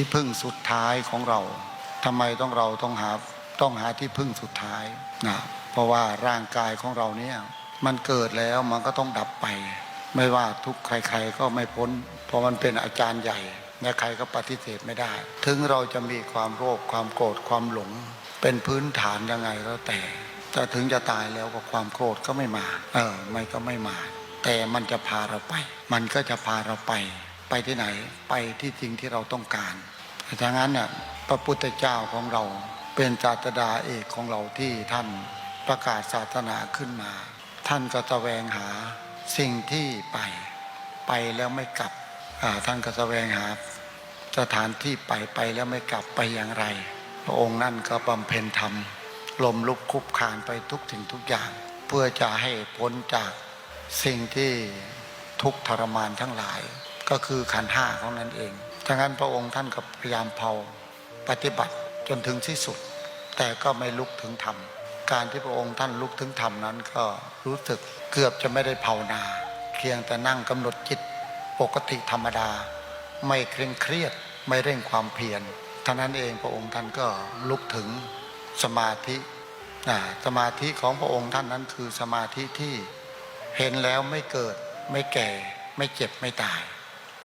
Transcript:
ที่พึ่งสุดท้ายของเราทำไมต้องเราต้องหาต้องหาที่พึ่งสุดท้ายนะเพราะว่าร่างกายของเราเนี่ยมันเกิดแล้วมันก็ต้องดับไป ไม่ว่าทุกใครๆก็ไม่พ้น เพราะมันเป็นอาจารย์ใหญ่และใครก็ปฏิเสธไม่ได้ ถึงเราจะมีความโลภความโกรธความหลง เป็นพื้นฐานยังไงก็แต่แต่ถึงจะตายแล้วก็ความโกรธก็ไม่มา เออไม่ก็ไม่มา แต่มันจะพาเราไป มันก็จะพาเราไป ไปที่ไหนไปที่จริงที่เราต้องการดังนั้นน่ยพระพุทธเจ้าของเราเป็นศาสดาเอกของเราที่ท่านประกาศศาสนาขึ้นมา ท่านก็แสวงหาสิ่งที่ไปไปแล้วไม่กลับท่านก็แสวงหาสถานที่ไปไปแล้วไม่กลับไปอย่างไร พระองค์นั่นก็บำเพ็ญธรรมลมลุกคุบคานไปทุกสิ่งทุกอย่าง เพื่อจะให้พ้นจากสิ่งที่ทุกทรมานทั้งหลาย ก็คือขันห้าของนั้นเองดังนั้นพระองค์ท่านก็พยายามเผาปฏิบัติจนถึงที่สุด แต่ก็ไม่ลุกถึงธรรม การที่พระองค์ท่านลุกถึงธรรมนั้นก็รู้สึกเกือบจะไม่ได้ภาวนาเพียงแต่นั่งกำหนดจิตปกติธรรมดา ไม่เคร่งเครียดไม่เร่งความเพียรท่านั้นเองพระองค์ท่านก็ลุกถึงสมาธิสมาธิของพระองค์ท่านนั้นคือสมาธิที่เห็นแล้วไม่เกิดไม่แก่ไม่เจ็บไม่ตาย